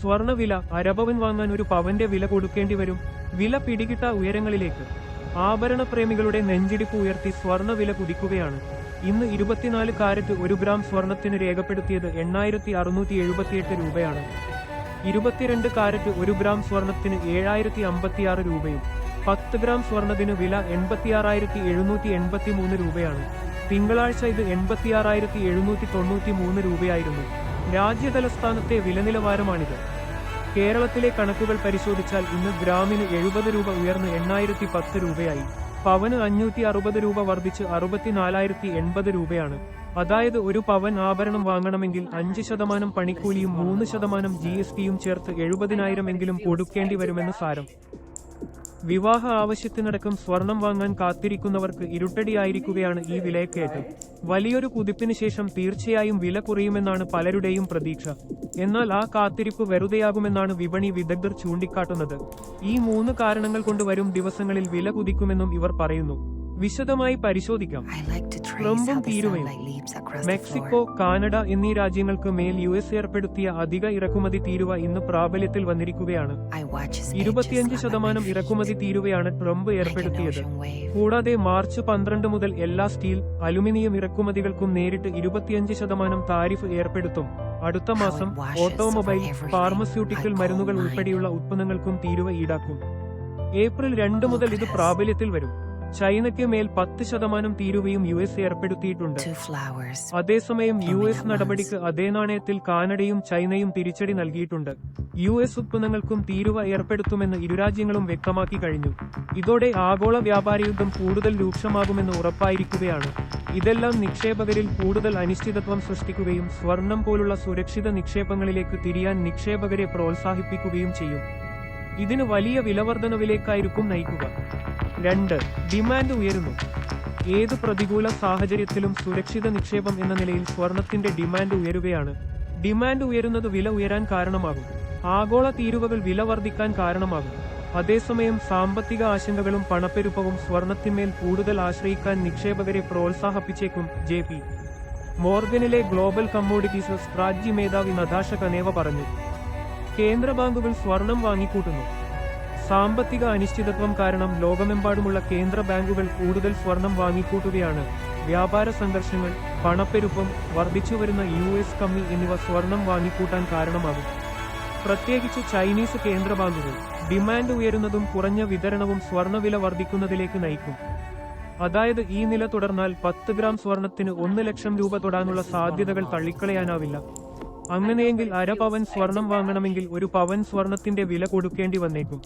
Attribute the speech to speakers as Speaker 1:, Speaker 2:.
Speaker 1: സ്വർണവില അരപവൻ വാങ്ങാൻ ഒരു പവന്റെ വില കൊടുക്കേണ്ടി വരും. വില പിടികിട്ട ഉയരങ്ങളിലേക്ക്. ആഭരണ പ്രേമികളുടെ നെഞ്ചിടിപ്പ് ഉയർത്തി സ്വർണവില കുതിക്കുകയാണ്. ഇന്ന് ഇരുപത്തിനാല് കാരറ്റ് ഒരു ഗ്രാം സ്വർണത്തിന് രേഖപ്പെടുത്തിയത് എണ്ണായിരത്തി അറുന്നൂറ്റി എഴുപത്തിയെട്ട് രൂപയാണ്. ഇരുപത്തിരണ്ട് കാരറ്റ് ഒരു ഗ്രാം സ്വർണത്തിന് ഏഴായിരത്തി അമ്പത്തിയാറ് രൂപയും പത്ത് ഗ്രാം സ്വർണത്തിന് വില എൺപത്തിയാറായിരത്തി എഴുന്നൂറ്റി എൺപത്തി മൂന്ന് രൂപയാണ്. തിങ്കളാഴ്ച ഇത് എൺപത്തിയാറായിരത്തി എഴുന്നൂറ്റി തൊണ്ണൂറ്റി മൂന്ന് രൂപയായിരുന്നു. രാജ്യതലസ്ഥാനത്തെ വില നിലവാരമാണിത് കേരളത്തിലെ കണക്കുകൾ പരിശോധിച്ചാൽ ഇന്ന് ഗ്രാമിന് എഴുപത് രൂപ ഉയർന്ന് എണ്ണായിരത്തി പത്ത് രൂപയായി. പവന് അഞ്ഞൂറ്റി അറുപത് രൂപ വർദ്ധിച്ച് അറുപത്തിനാലായിരത്തി എൺപത് രൂപയാണ്. അതായത് ഒരു പവൻ ആഭരണം വാങ്ങണമെങ്കിൽ അഞ്ച് ശതമാനം പണിക്കൂലിയും മൂന്ന് ശതമാനം ജി എസ് ടിയും ചേർത്ത് എഴുപതിനായിരം എങ്കിലും കൊടുക്കേണ്ടി വരുമെന്ന് സാരം. വിവാഹ ആവശ്യത്തിനടക്കം സ്വർണം വാങ്ങാൻ കാത്തിരിക്കുന്നവർക്ക് ഇരുട്ടടിയായിരിക്കുകയാണ് ഈ വിലക്കയറ്റം വലിയൊരു കുതിപ്പിന് ശേഷം തീർച്ചയായും വില കുറയുമെന്നാണ് പലരുടെയും പ്രതീക്ഷ. എന്നാൽ ആ കാത്തിരിപ്പ് വെറുതെയാകുമെന്നാണ് വിപണി വിദഗ്ധർ ചൂണ്ടിക്കാട്ടുന്നത്. ഈ മൂന്ന് കാരണങ്ങൾ കൊണ്ടുവരും ദിവസങ്ങളിൽ വില കുതിക്കുമെന്നും ഇവർ പറയുന്നു. വിശദമായി പരിശോധിക്കാം. ട്രംപും
Speaker 2: തീരുമാനം
Speaker 1: തീരുവയും മെക്സിക്കോ കാനഡ എന്നീ രാജ്യങ്ങൾക്ക് മേൽ യു എസ് ഏർപ്പെടുത്തിയ അധിക ഇറക്കുമതി തീരുവ ഇന്ന് പ്രാബല്യത്തിൽ വന്നിരിക്കുകയാണ്. ഇരുപത്തിയഞ്ച് ശതമാനം ഇറക്കുമതി തീരുവയാണ് ട്രംപ് ഏർപ്പെടുത്തിയത്. കൂടാതെ മാർച്ച് പന്ത്രണ്ട് മുതൽ എല്ലാ സ്റ്റീൽ അലുമിനിയം ഇറക്കുമതികൾക്കും നേരിട്ട് ഇരുപത്തിയഞ്ച് ശതമാനം താരിഫ് ഏർപ്പെടുത്തും. അടുത്ത മാസം ഓട്ടോമൊബൈൽ ഫാർമസ്യൂട്ടിക്കൽ മരുന്നുകൾ ഉൾപ്പെടെയുള്ള ഉത്പന്നങ്ങൾക്കും തീരുവ ഈടാക്കും. ഏപ്രിൽ രണ്ട് മുതൽ ഇത് പ്രാബല്യത്തിൽ വരും. ചൈനയ്ക്ക് മേൽ പത്ത് ശതമാനം തീരുവയും യു എസ് ഏർപ്പെടുത്തിയിട്ടുണ്ട്. അതേസമയം യു എസ് നടപടിക്ക് അതേ നാണയത്തിൽ കാനഡയും ചൈനയും തിരിച്ചടി നൽകിയിട്ടുണ്ട്. യു എസ് ഉത്പന്നങ്ങൾക്കും തീരുവ ഏർപ്പെടുത്തുമെന്ന് ഇരുരാജ്യങ്ങളും വ്യക്തമാക്കി കഴിഞ്ഞു. ഇതോടെ ആഗോള വ്യാപാര യുദ്ധം കൂടുതൽ രൂക്ഷമാകുമെന്ന് ഉറപ്പായിരിക്കുകയാണ്. ഇതെല്ലാം നിക്ഷേപകരിൽ കൂടുതൽ അനിശ്ചിതത്വം സൃഷ്ടിക്കുകയും സ്വർണം പോലുള്ള സുരക്ഷിത നിക്ഷേപങ്ങളിലേക്ക് തിരിയാൻ നിക്ഷേപകരെ പ്രോത്സാഹിപ്പിക്കുകയും ചെയ്യും. ഇതിന് വലിയ വിലവർദ്ധനവിലേക്കായിരിക്കും നയിക്കുക. രണ്ട് ഡിമാൻഡ് ഉയരുന്നു. ഏത് പ്രതികൂല സാഹചര്യത്തിലും സുരക്ഷിത നിക്ഷേപം എന്ന നിലയിൽ സ്വർണത്തിന്റെ ഡിമാൻഡ് ഉയരുകയാണ്. ഡിമാൻഡ് ഉയരുന്നത് വില ഉയരാൻ കാരണമാകും. ആഗോള തീരുവകൾ വില വർദ്ധിക്കാൻ കാരണമാകും. അതേസമയം സാമ്പത്തിക ആശങ്കകളും പണപ്പെരുപ്പവും സ്വർണത്തിന്മേൽ കൂടുതൽ ആശ്രയിക്കാൻ നിക്ഷേപകരെ പ്രോത്സാഹിപ്പിച്ചേക്കും ജെ പി. മോർഗനിലെ ഗ്ലോബൽ കമ്മോഡിറ്റീസ് സ്ട്രാറ്റജി മേധാവി നതാഷ കനേവ പറഞ്ഞു. കേന്ദ്ര ബാങ്കുകൾ സ്വർണം വാങ്ങിക്കൂട്ടുന്നു. സാമ്പത്തിക അനിശ്ചിതത്വം കാരണം ലോകമെമ്പാടുമുള്ള കേന്ദ്ര ബാങ്കുകൾ കൂടുതൽ സ്വർണം വാങ്ങിക്കൂട്ടുകയാണ്. വ്യാപാര സംഘർഷങ്ങൾ പണപ്പെരുപ്പം വർദ്ധിച്ചുവരുന്ന യു എസ് കമ്മി എന്നിവ സ്വർണം വാങ്ങിക്കൂട്ടാൻ കാരണമാകും. പ്രത്യേകിച്ച് ചൈനീസ് കേന്ദ്ര ബാങ്കുകൾ ഡിമാൻഡ് ഉയരുന്നതും കുറഞ്ഞ വിതരണവും സ്വർണവില വർദ്ധിക്കുന്നതിലേക്ക് നയിക്കും. അതായത് ഈ നില തുടർന്നാൽ പത്ത് ഗ്രാം സ്വർണത്തിന് ഒന്ന് ലക്ഷം രൂപ തൊടാനുള്ള സാധ്യതകൾ തള്ളിക്കളയാനാവില്ല. അങ്ങനെയെങ്കിൽ അര പവൻ സ്വർണം വാങ്ങണമെങ്കിൽ ഒരു പവൻ സ്വർണത്തിന്റെ വില കൊടുക്കേണ്ടി വന്നേക്കും.